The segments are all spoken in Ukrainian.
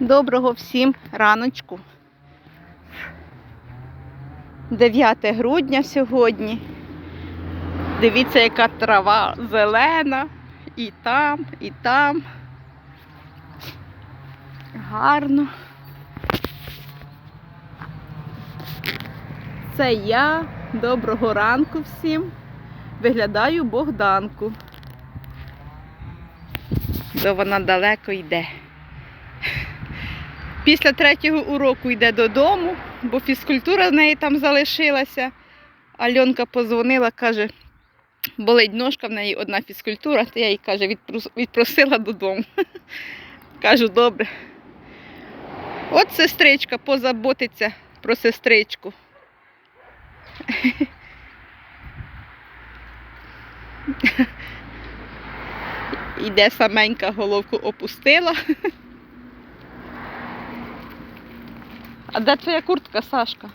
Доброго всім раночку. 9 грудня сьогодні. Дивіться, яка трава зелена. І там, і там. Гарно. Це я. Доброго ранку всім. Виглядаю Богданку. Бо вона далеко йде. Після третього уроку йде додому, бо фізкультура в неї там залишилася. Альонка позвонила, каже, болить ножка, в неї одна фізкультура, то я їй каже, відпросила додому. Кажу, добре. От сестричка позаботиться про сестричку. Іде саменька головку опустила. А де твоя куртка, Сашка?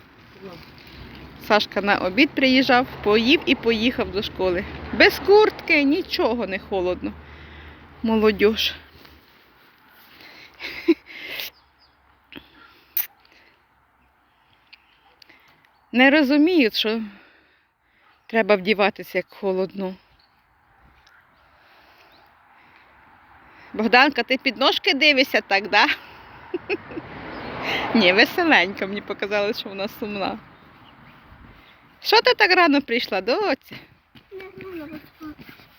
Сашка на обід приїжджав, поїв і поїхав до школи. Без куртки нічого не холодно. Молодьож. Не розуміють, що треба вдіватися як холодно. Богданка, ти під ножки дивишся так, да? Ні, веселенька, мені показалось, що вона сумна. Що ти так рано прийшла, доця? Не знала, бо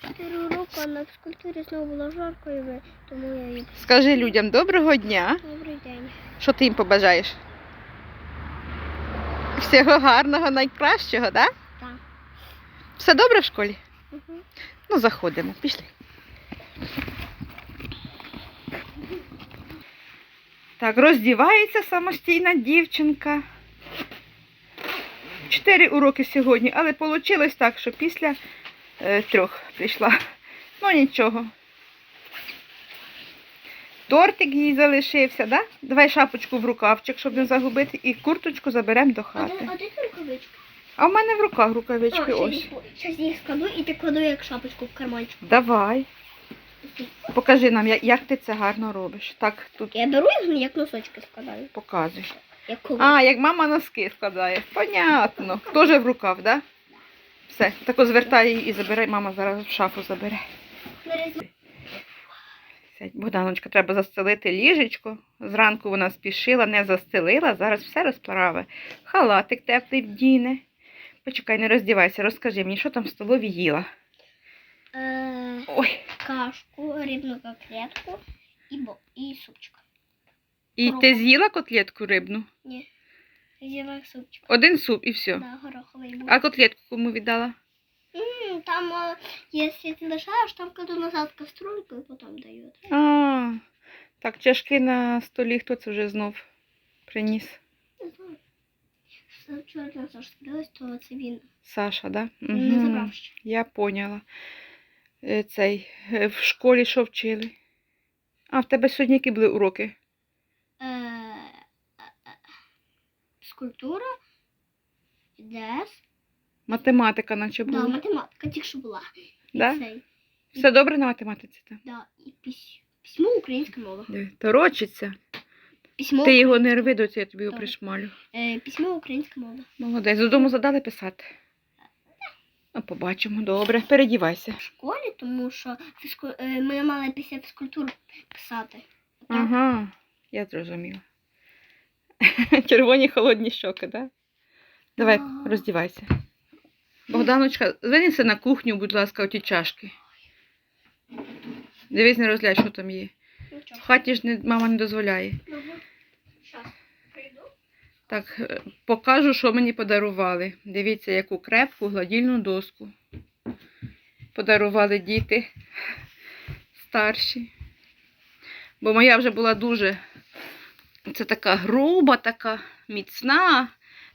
це 4 уроки, а на фізкультурі знову було жарко, і ви- тому я її Скажи людям доброго дня. добрий день. Що ти їм побажаєш? Всього гарного, найкращого, да? Так. Все добре в школі? Угу. Ну, заходимо, пішли. Так, роздівається самостійна дівчинка. Чотири уроки сьогодні, але вийшло так, що після е, трьох прийшла. Ну нічого. Тортик їй залишився, да? Давай шапочку в рукавчик, щоб не загубити, і курточку заберемо до А, хати. а де рукавички? А в мене в руках рукавички ось. Зараз їх складу і покладу як шапочку в карманчик. Давай. Покажи нам, як ти це гарно робиш. Так, тут Я беру їх як носочки складаю. показуй. Як коло. А, як мама носки складає. Понятно. Тоже в рукав, да? Все, тако звертай її і забирай, мама зараз в шафу забере. Сядь, Богданочка, треба застелити ліжечко. Зранку вона спішила, не застелила, зараз все розправи. Халатик теплий вдіне. Почекай, не роздівайся, розкажи мені, що там в столові їла. Е, Ой, кашку, рибну котлетку і, бо, і супчик. і ти з'їла котлетку рибну? Ні. З'їла супчик. Один суп і все. Да, гороховий був. А котлетку кому віддала? М, Там, е, якщо ти лишаєш, там кладу назад в кастрюльку і потім дають. А, так, чашки на столі, хто це вже знов приніс? Не знаю. Що Вчора нас то це він Саша, да? не Мгм, забрав ще. Я поняла. Е, Цей, е, в школі що вчили? А, в тебе сьогодні які були уроки? Е, Скульптура, ДС, Математика наче да, була. математика тільки що була. Да? цей, Все добре на математиці там? да, і пись- письмо українська мова. Диви, Торочиться. Письмо, Ти його не рви, доці, я тобі його Добре. пришмалю. е, письмо українська мова. Молодець. Додому задали писати? Ну, побачимо. Добре. Передівайся. В школі, тому що фізку... е, ми мали після фізкультури писати. Так? Ага, я зрозуміла. Червоні холодні щоки, так? Да? Давай, Ага. роздівайся. Богданочка, занеси на кухню, будь ласка, оті чашки. Дивись, не розгляд, що там є. Нічого. В хаті ж не, мама не дозволяє. Добре. Так, е, покажу, що мені подарували. Дивіться, яку крепку гладільну доску. Подарували діти старші. Бо моя вже була дуже. Це така груба, така міцна,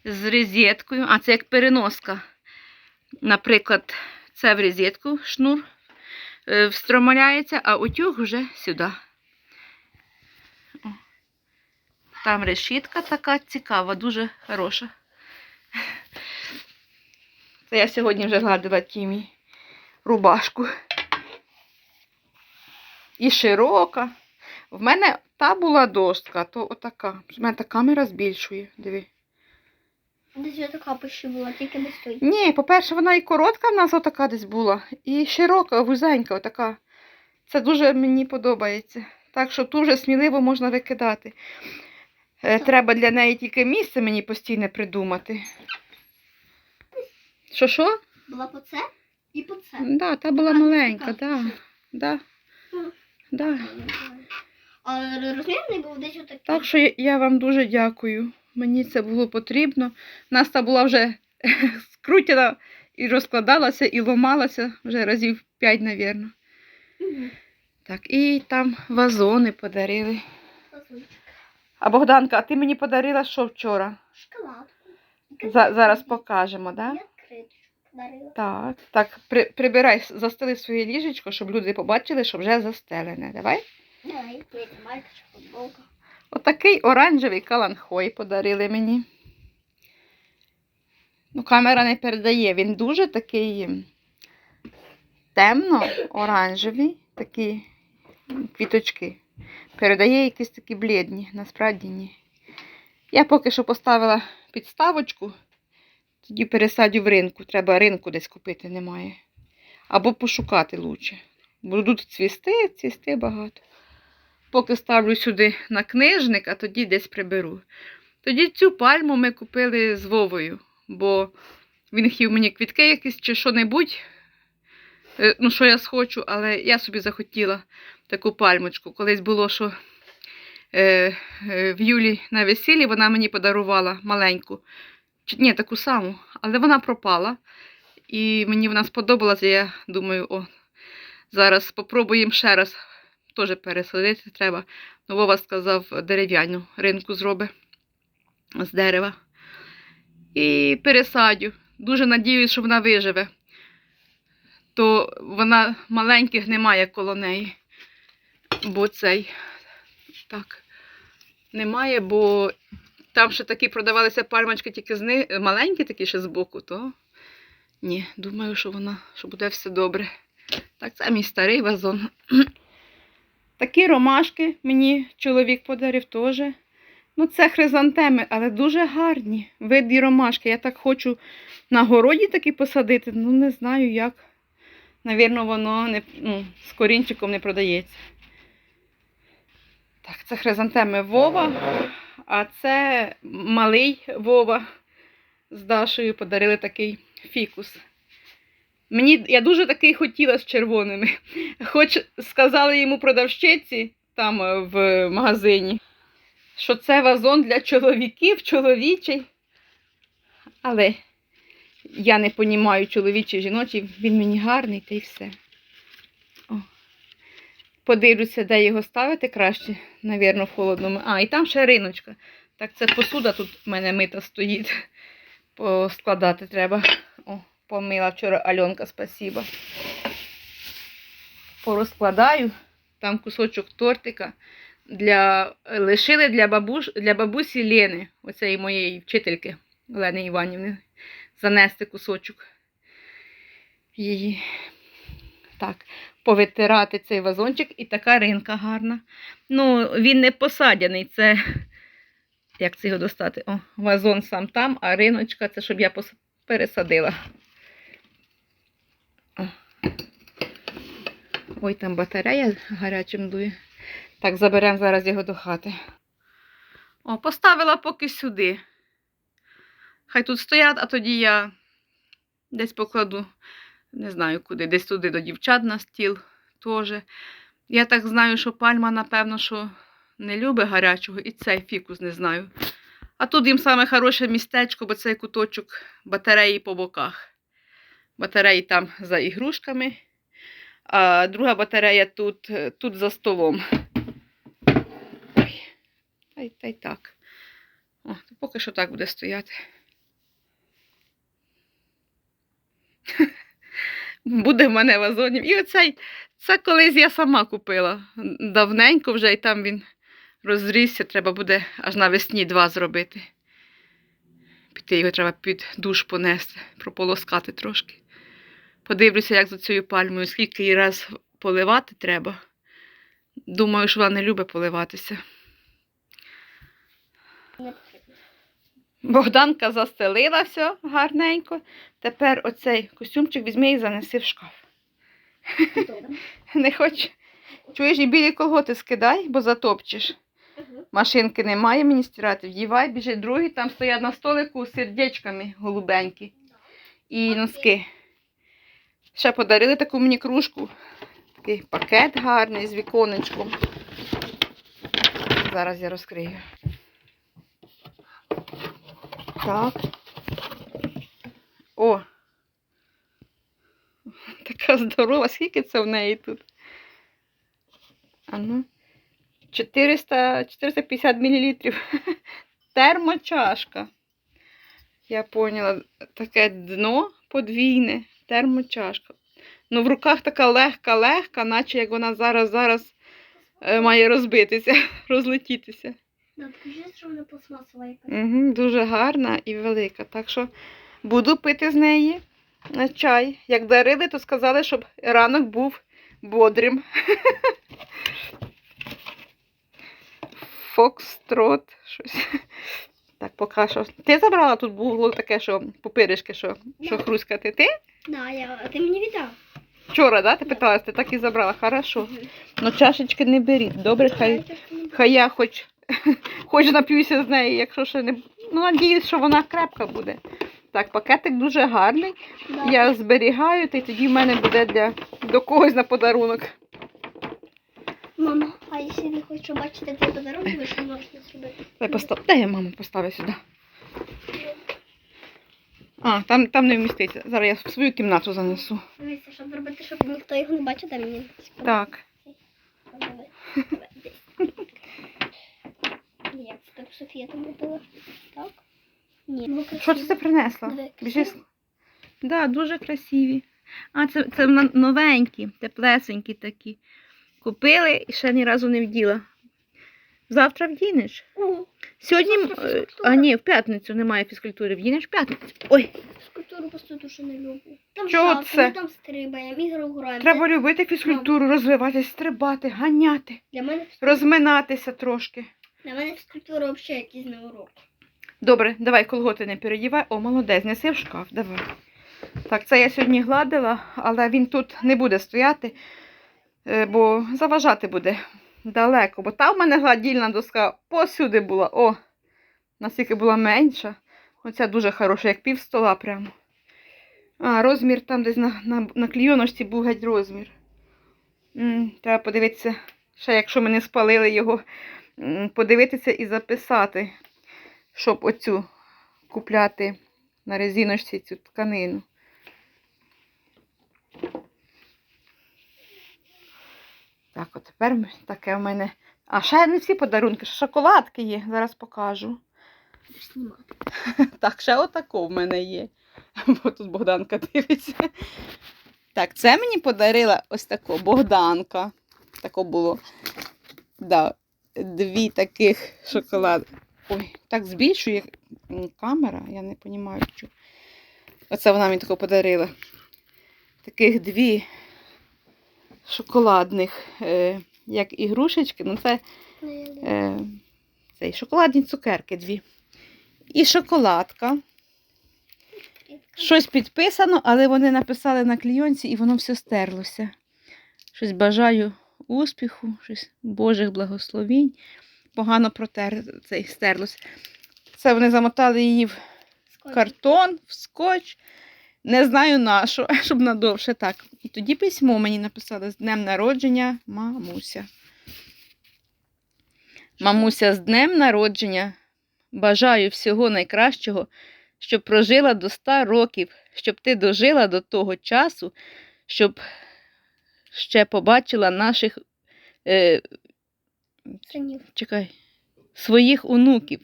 з розеткою. А це як переноска. Наприклад, це в розетку шнур е, встромляється, а утюг вже сюди. О. Там решітка така цікава, дуже хороша. Це я сьогодні вже гладила Тімі рубашку. І широка. В мене та була дошка, то отака. У мене та камера збільшує. Диви. Десь я така почти була, тільки не стоїть. Ні, по-перше, вона і коротка в нас отака десь була, і широка, вузенька, отака. Це дуже мені подобається. Так що дуже сміливо можна викидати. Е, Так. Треба для неї тільки місце мені постійне придумати. Що що? Була по це і по це. Да, та була А, маленька, така. да. Да. Да. А розмір не був десь отакий. Так що я- я вам дуже дякую. Мені це було потрібно. Нас та була вже скрутена і розкладалася, і ломалася вже разів п'ять, мабуть. Мгм. Так, і там вазони подарили. Лазунчик. А Богданка, а ти мені подарила що вчора? Шоколадку. За, зараз покажемо, так? Да? Подарила. Так. Так, при, прибирай, застели своє ліжечко, щоб люди побачили, що вже застелене. Давай. Давай, майка чи футболка. Отакий оранжевий каланхой подарили мені. Ну, камера не передає. Він дуже такий темно-оранжевий, такі квіточки. Передає якісь такі блідні, насправді ні. Я поки що поставила підставочку, тоді пересадю в ринку. Треба ринку десь купити немає. Або пошукати лучше. Будуть цвісти, цвісти багато. Поки ставлю сюди на книжник, а тоді десь приберу. Тоді цю пальму ми купили з Вовою, бо він хотів мені квітки якісь чи що-небудь, ну, що я схочу, але я собі захотіла таку пальмочку. Колись було, що е, е, в Юлі на весіллі вона мені подарувала маленьку, ні, таку саму, але вона пропала. І мені вона сподобалася, я думаю, о, зараз спробуємо ще раз теж пересадити треба. Ну, Вова сказав, дерев'яну ринку зроби з дерева. І пересадю. Дуже надіюсь, що вона виживе. То вона маленьких немає коло неї. Бо цей так. Немає, бо там ще такі продавалися пальмочки тільки з ни... маленькі такі ще збоку, то ні, думаю, що вона що буде все добре. Так, це мій старий вазон. Такі ромашки мені чоловік подарив теж. Ну, це хризантеми, але дуже гарні. Виді ромашки. Я так хочу на городі такі посадити, ну не знаю як. Навірно, воно не, ну, з корінчиком не продається. Так, це хризантеми Вова, а це малий Вова з Дашою подарили такий фікус. Мені, я дуже такий хотіла з червоними. Хоч сказали йому продавщиці там е, в магазині, що це вазон для чоловіків, чоловічий. Але я не понімаю чоловічий, жіночий, він мені гарний, та й все. О. Подивлюся, де його ставити краще, навірно, в холодному. А, і там ще риночка. Так, це посуда тут в мене мита стоїть. Поскладати треба. О, помила вчора Альонка, спасіба. Порозкладаю. Там кусочок тортика. Для, лишили для, бабуш, для бабусі Лени, оцеї моєї вчительки Олени Іванівни, занести кусочок її. Так, повитирати цей вазончик і така ринка гарна. Ну, він не посадяний, це як це його достати? О, вазон сам там, а риночка це щоб я пересадила. Ой, там батарея гарячим дує. Так, заберемо зараз його до хати. О, поставила поки сюди. Хай тут стоять, а тоді я десь покладу, не знаю куди, десь туди до дівчат на стіл теж. Я так знаю, що пальма, напевно, що не любить гарячого, і цей фікус не знаю. А тут їм саме хороше містечко, бо цей куточок батареї по боках. Батареї там за ігрушками, а друга батарея тут, тут за столом. Ой, та й, та й так. О, поки що так буде стояти. Буде в мене вазонів. І оцей, це колись я сама купила. Давненько вже, і там він розрісся. Треба буде аж навесні два зробити. Піти його треба під душ понести, прополоскати трошки. Подивлюся, як за цією пальмою, скільки її раз поливати треба. Думаю, що вона не любить поливатися. Богданка застелила все гарненько. Тепер оцей костюмчик візьми і занеси в шкаф. Добре. Не хоч. Чуєш, і білі колготи скидай, бо затопчеш. Машинки немає мені стирати. Вдівай, біжи другий, там стоять на столику з сердечками голубенькі. І носки. Ще подарили таку мені кружку. Такий пакет гарний з віконечком. Зараз я розкрию. Так. О! Така здорова. Скільки це в неї тут? А ну. 400, 450 мл. Термочашка. Я поняла, таке дно подвійне, термочашка. Ну, в руках така легка-легка, наче як вона зараз-зараз е, має розбитися, розлетітися. Да, що вона пластмасова якась. Угу, дуже гарна і велика. Так що буду пити з неї чай. Як дарили, то сказали, щоб ранок був бодрим. Фокстрот. Щось. Так, поки що. Ти забрала тут було таке, що пупиришки, що, що хрускати. Ти? Да, я, а ти мені віддав. Вчора, да? Ти Да. питалась, ти так і забрала. Хорошо. Ну чашечки не беріть. Добре. Хай. Хай я хоч, хоч нап'юся з неї, якщо ще не. Ну, надіюсь, що вона крепка буде. Так, пакетик дуже гарний. Да. Я зберігаю, та й тоді в мене буде для до когось на подарунок. Мама, а якщо не хочеш бачити цей подарунок, ви що можете зробити? Дай постав. Дай я маму поставлю сюди. А, там, там не вміститься. Зараз я в свою кімнату занесу. Дивіться, щоб зробити, щоб ніхто його не бачив, дай мені. Так. Як Софія там робила? Так? Ні. Ну, Що ти це принесла? Біжи. Да, дуже красиві. А, це, це новенькі, теплесенькі такі. Купили і ще ні разу не вділа. Завтра вдінеш. О, Сьогодні, е, а ні, в п'ятницю немає фізкультури, вдінеш в п'ятницю. Ой, скульптуру просто дуже не люблю. Там Чого жалко, це? ми там стрибаємо, ігру граємо. треба любити фізкультуру, розвиватися, стрибати, ганяти, Для мене, розминатися трошки. Для мене фізкультура взагалі якийсь не урок. Добре, давай колготи не передівай. О, молодець, неси в шкаф, давай. Так, це я сьогодні гладила, але він тут не буде стояти, е, бо заважати буде далеко. Бо там в мене гладільна доска посюди була. О, наскільки була менша. Оця дуже хороша, як пів стола прямо. А, розмір там десь на, на, на клійоночці був геть розмір. М, треба подивитися, ще якщо ми не спалили його, м, подивитися і записати щоб оцю купляти на резиночці цю тканину. Так, от тепер таке в мене. А ще не всі подарунки, ще шоколадки є, зараз покажу. Так, ще отако в мене є. Бо тут Богданка дивиться. Так, це мені подарила ось тако Богданка. Тако було. Да, дві таких шоколад. Ой, так збільшує камера, я не розумію, що. Оце вона мені тако подарила. Таких дві шоколадних, е, як ігрушечки. Ну, це е, цей, шоколадні цукерки дві. І шоколадка. Щось підписано, але вони написали на клійонці і воно все стерлося. Щось бажаю успіху, щось Божих благословінь. Погано протер цей стерлося. Це вони замотали її в картон, в скотч. Не знаю на що, щоб надовше так. І тоді письмо мені написали з днем народження мамуся. Мамуся, з днем народження. Бажаю всього найкращого, щоб прожила до 100 років, щоб ти дожила до того часу, щоб ще побачила наших е, Синів. чекай, своїх онуків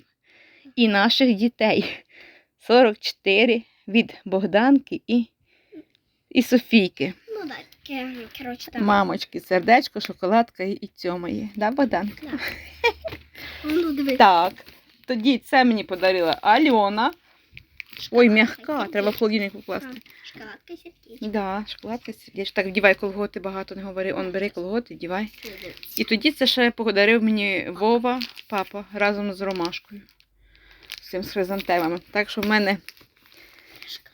і наших дітей. 44 від Богданки і, і Софійки. Ну так, коротше, там. Мамочки, сердечко, шоколадка і, і цьома є. Да, Богданка? Ну, дивись. Так. Тоді це мені подарила Альона. Ой, м'яка, треба в холодильник покласти. Шоколадка сердечко. Да, шоколадка сердечко. Так, вдівай колготи, багато не говори. Он бери колготи, вдівай. І тоді це ще подарив мені Вова, папа, разом з ромашкою. з цим з хризантемами. Так що в мене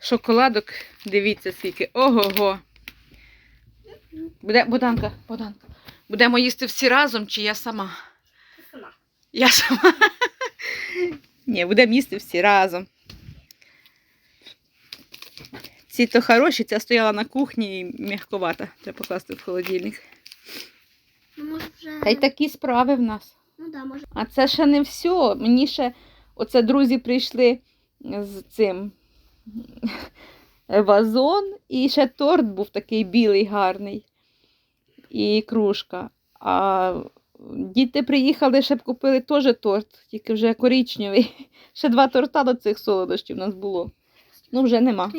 шоколадок, дивіться скільки. Ого-го. Буде, Боданка, Боданка. Будемо їсти всі разом, чи я сама? Сама. Я сама. Ні, будемо їсти всі разом. Ці то хороші, ця стояла на кухні і м'ягковата. Треба покласти в холодильник. Ну, може вже... Та й такі справи в нас. Ну да, може. А це ще не все. Мені ще оце друзі прийшли з цим вазон, і ще торт був такий білий, гарний. І кружка. А діти приїхали, ще б купили теж торт, тільки вже коричневий. Ще два торта до цих солодощів у нас було. Ну, вже нема.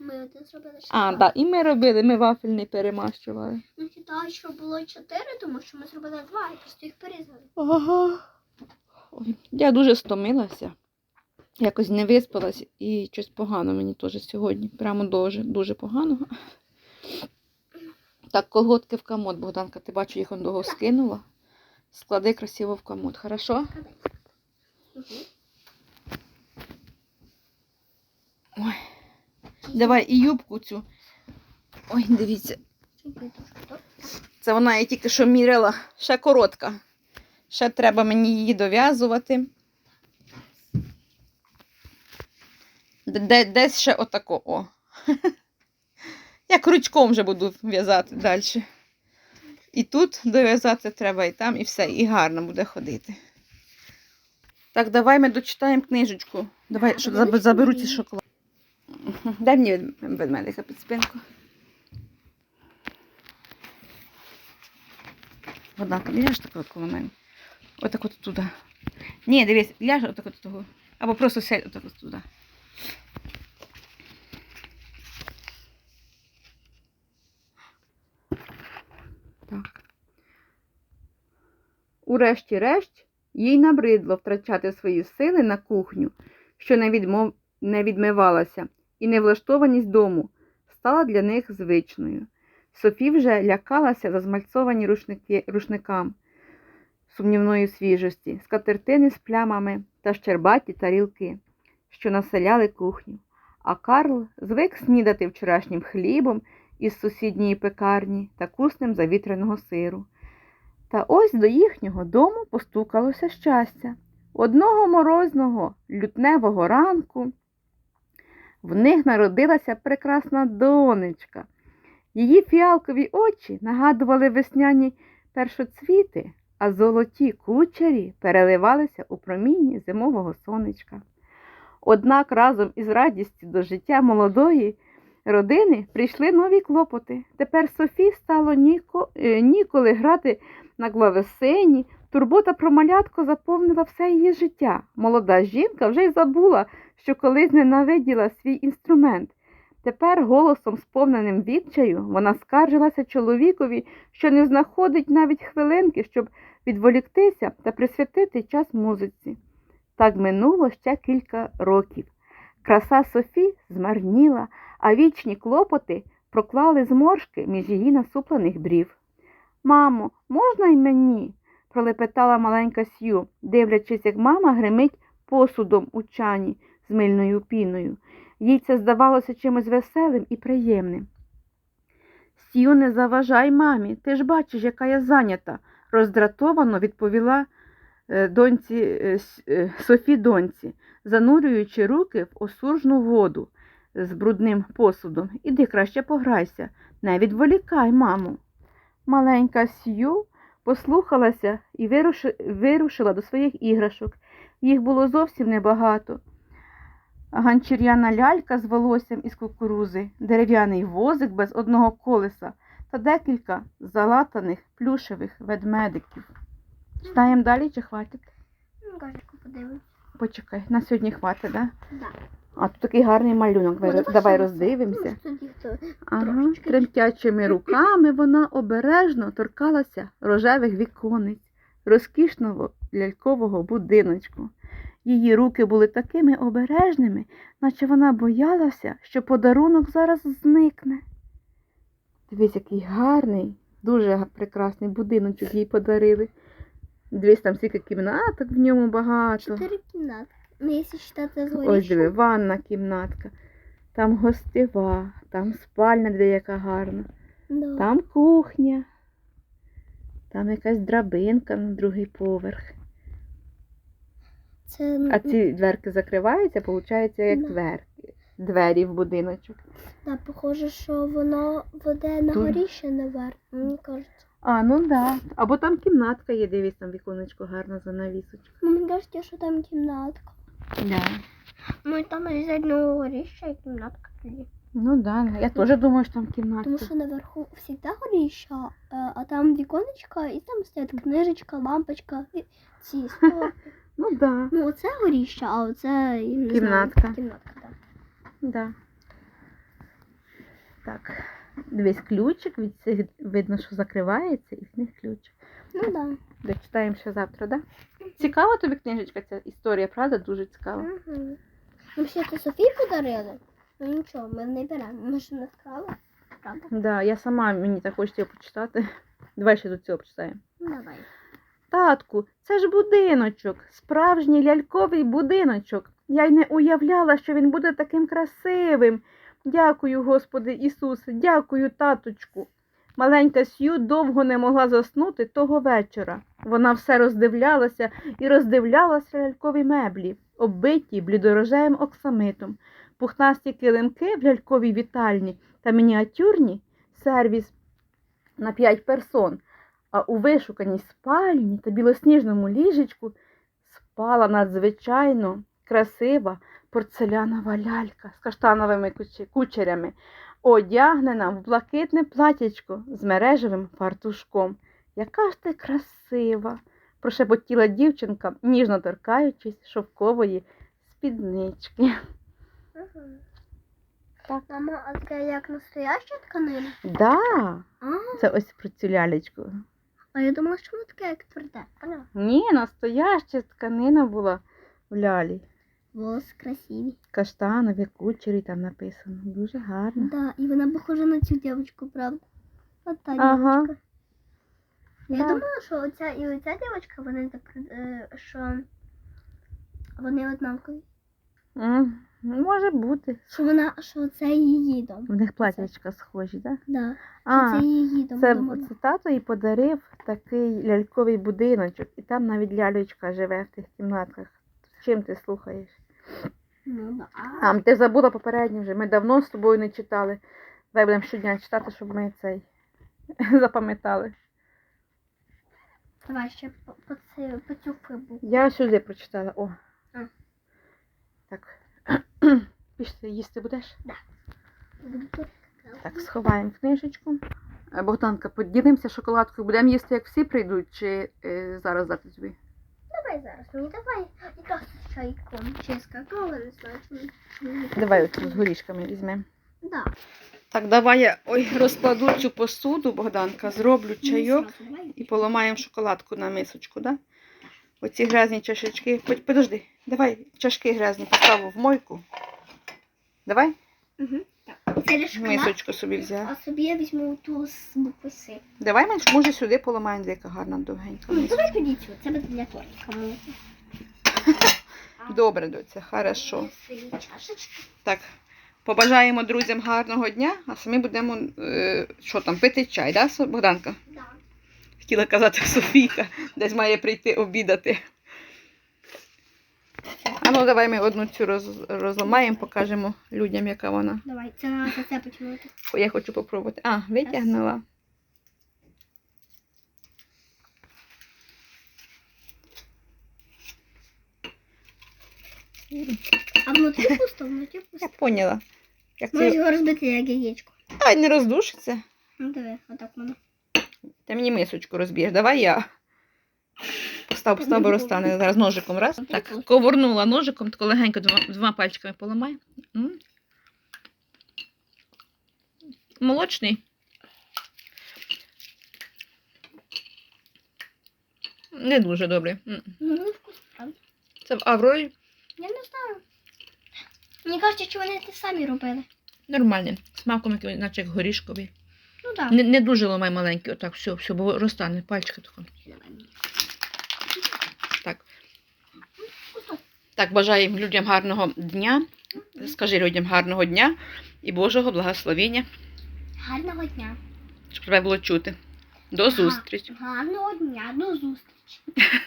Ми один зробили ще А, так, і ми робили, ми вафельний перемащували. Ну, читаю, що було чотири, тому що ми зробили два і просто їх порізали. Ага. Ой, я дуже стомилася. Якось не виспалась і щось погано мені теж сьогодні. Прямо дуже, дуже погано. Так, колготки в комод, Богданка, ти бачу, їх он довго скинула. Склади красиво в комод, хорошо? Угу. Ой. Давай і юбку цю. Ой, дивіться, це вона я тільки що міряла. Ще коротка. Ще треба мені її дов'язувати. Де- Де, десь ще отако. О. Я крючком вже буду в'язати далі. І тут дов'язати треба, і там, і все, і гарно буде ходити. Так, давай ми дочитаємо книжечку. Давай, щоб заберу ці шоколад. Дай мені ведмедика під спинку. Однако, ляж так коло мене. Отак от туди. Ні, дивись, ляж отак от того. Або просто сядь отак от туди. Так. Урешті-решт, їй набридло втрачати свої сили на кухню, що не, відмов... не відмивалася, і невлаштованість дому стала для них звичною. Софі вже лякалася за змальцовані рушники, рушникам сумнівної свіжості, скатертини з плямами та щербаті тарілки, що населяли кухню. А Карл звик снідати вчорашнім хлібом із сусідньої пекарні та куснем завітреного сиру. Та ось до їхнього дому постукалося щастя. Одного морозного лютневого ранку в них народилася прекрасна донечка. Її фіалкові очі нагадували весняні першоцвіти, а золоті кучері переливалися у промінні зимового сонечка. Однак разом із радістю до життя молодої родини прийшли нові клопоти. Тепер Софі стало ніко, е, ніколи грати на клавесині. Турбота про малятко заповнила все її життя. Молода жінка вже й забула, що колись ненавиділа свій інструмент. Тепер голосом, сповненим відчаю, вона скаржилася чоловікові, що не знаходить навіть хвилинки, щоб відволіктися та присвятити час музиці. Так минуло ще кілька років. Краса Софі змарніла, а вічні клопоти проклали зморшки між її насуплених брів. Мамо, можна й мені? пролепетала маленька Сью, дивлячись, як мама гримить посудом у чані з мильною піною. Їй це здавалося чимось веселим і приємним. Сью, не заважай мамі, ти ж бачиш, яка я зайнята, роздратовано відповіла е, доньці, е, е, Софі доньці, занурюючи руки в осуржну воду з брудним посудом. Іди краще пограйся, не відволікай, маму. Маленька Сью послухалася і вирушила до своїх іграшок. Їх було зовсім небагато. Ганчір'яна лялька з волоссям із кукурузи, дерев'яний возик без одного колеса та декілька залатаних плюшевих ведмедиків. Читаємо далі чи хватить? Ну, подивимось. Почекай, на сьогодні хватить, да? Да. А тут такий гарний малюнок. О, Давай, давай давай роздивимося. Ну. Ага, тремтячими руками вона обережно торкалася рожевих віконець, розкішного лялькового будиночку. Її руки були такими обережними, наче вона боялася, що подарунок зараз зникне. Дивись, який гарний, дуже прекрасний будиночок їй подарили. Дивись, там стільки кімнаток в ньому багато. Чотири кімнати. Ну, якщо з Ось диви, ванна кімнатка. Там гостева, там спальня, де яка гарна. Да. Там кухня. Там якась драбинка на другий поверх. Це А ці дверки закриваються, виходить, як Да. дверки. Двері в будиночок. да, похоже, що воно веде на Тут. горіще наверх. Мені кажеться. А, ну да. Або там кімнатка є, дивись, там віконечко гарна занавісочка. Ну, Мені кажеться, що там кімнатка. Да. Ну і там з одного горіща і кімнатка тоді. Ну да, я теж думаю, що там кімнатка. Тому що наверху завжди горіща, е, а там віконечка, і там стоять книжечка, лампочка, ці стопи. Ну да. Ну, оце горіще, а оце я не Кімнатка. Знаю, кімнатка, так. Да. Так. Дивись, ключик від цих видно, що закривається, і в них ключик. Ну так. Да. Дочитаємо ще завтра, да? Цікава тобі книжечка ця історія, правда? Дуже цікава. Угу. Ну, ще це Софії подарили. Ну нічого, ми не беремо. Ми ж не вкрали. Правда? Да, я сама мені так хочеться його почитати. Давай ще до цього почитаємо. Ну, давай. Татку, це ж будиночок, справжній ляльковий будиночок. Я й не уявляла, що він буде таким красивим. Дякую, Господи Ісусе, дякую, таточку. Маленька Сью довго не могла заснути того вечора. Вона все роздивлялася і роздивлялася лялькові меблі, оббиті блідорожевим оксамитом, пухнасті килимки в ляльковій вітальні та мініатюрні сервіс на п'ять персон. А у вишуканій спальні та білосніжному ліжечку спала надзвичайно красива порцелянова лялька з каштановими кучерями, одягнена в блакитне платячко з мережевим фартушком. Яка ж ти красива! прошепотіла дівчинка, ніжно торкаючись шовкової спіднички. Угу. Так. Мама, а це як настояща тканина? Да, А, це ось про цю лялечку. А я думала, що воно таке, як тверде. Ні, настояща тканина була в лялі. Волоси красиві. Каштанові кучері там написано. Дуже гарно. Да, і вона похожа на цю дівчинку, правда? От та Ага. дівчинка. Я Да. думала, що оця і оця дівчинка, вони так, е, що вони однакові. М, Може бути. Що вона, що це її дом. В них платячка схожі, так? Да. А, що це її дом. це, дома. це тато їй подарив такий ляльковий будиночок, і там навіть лялечка живе в тих кімнатках. Чим ти слухаєш? Ну, да. А, ти забула попередньо вже. Ми давно з тобою не читали. Давай будемо щодня читати, щоб ми цей запам'ятали. Давай ще по, по, по цю фибу. Я сюди прочитала. О. А. Так. Пішли, їсти будеш? Буду Так, сховаємо книжечку. Е, Богданка, поділимося шоколадкою. Будемо їсти, як всі прийдуть, чи е, зараз дати тобі? Давай зараз, мені давай. Якраз з чайком. Чи з какао, не знаю. Давай оцю з горішками візьмемо. Да. Так, давай я ой, розкладу цю посуду, Богданка, зроблю чайок Ну, давай. і поламаємо шоколадку на мисочку, да? Оці грязні чашечки. Под- Подожди, давай чашки грязні поставу в мойку. Давай, Угу. Так. Мисочку собі взяв. А собі я візьму ту з букви С. Давай ми може сюди поламаємо, де яка гарна довгенька Ну, давай тоді цю. Це буде для тортика. Добре, доця, хорошо. Так, побажаємо друзям гарного дня, а самі будемо е, що там, пити чай, да, Богданка? Да. Хотіла казати Софійка, десь має прийти обідати. А ну давай ми одну цю роз, розламаємо, покажемо людям, яка вона. Давай, це на це це почнути. Я хочу попробувати. А, витягнула. А внутрі пусто, внутрі Я поняла. Як Можеш це... його розбити як яєчко. Ай, не роздушиться. Ну диви, отак воно. Ти мені мисочку розб'єш. Давай я. Постав, постав, ну, розтане. Зараз ножиком раз. Так, ковырнула ножиком, тако легенько двома, двома пальчиками поламай. Молочний. Не дуже добрий. Ну, ну. Це в Аврорі Я не знаю. Мені кажуть, що вони те самі робили. нормальний. Смаком який, наче як горішковий. Ну так. Не, не дуже ламай маленький, отак, все, все, бо розтане пальчика тако. Так, бажаємо людям гарного дня. Скажи людям гарного дня і Божого благословення, Гарного дня. щоб тебе було чути. До зустрічі. Гарного дня, до зустрічі.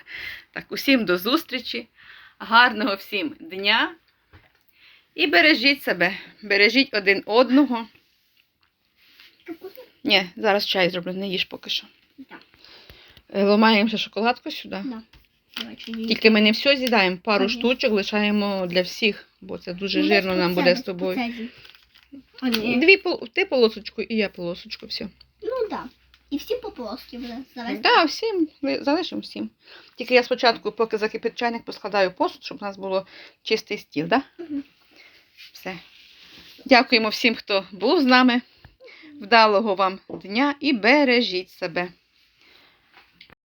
Так, усім до зустрічі. Гарного всім дня. І бережіть себе, бережіть один одного. Ні, зараз чай зроблю, не їж поки що. Так. Е, Ломаємо ще шоколадку сюди. Тільки ми не все з'їдаємо, пару Ага. штучок лишаємо для всіх, бо це дуже жирно нам буде з тобою. Дві пол... ти полосочку і я полосочку, все. Ну так. І всі по полоски буде. Так, да, всім залишимо всім. Тільки я спочатку, поки закипить чайник, поскладаю посуд, щоб у нас було чистий стіл, так? Да? Мгм. Все. Дякуємо всім, хто був з нами. Вдалого вам дня і бережіть себе.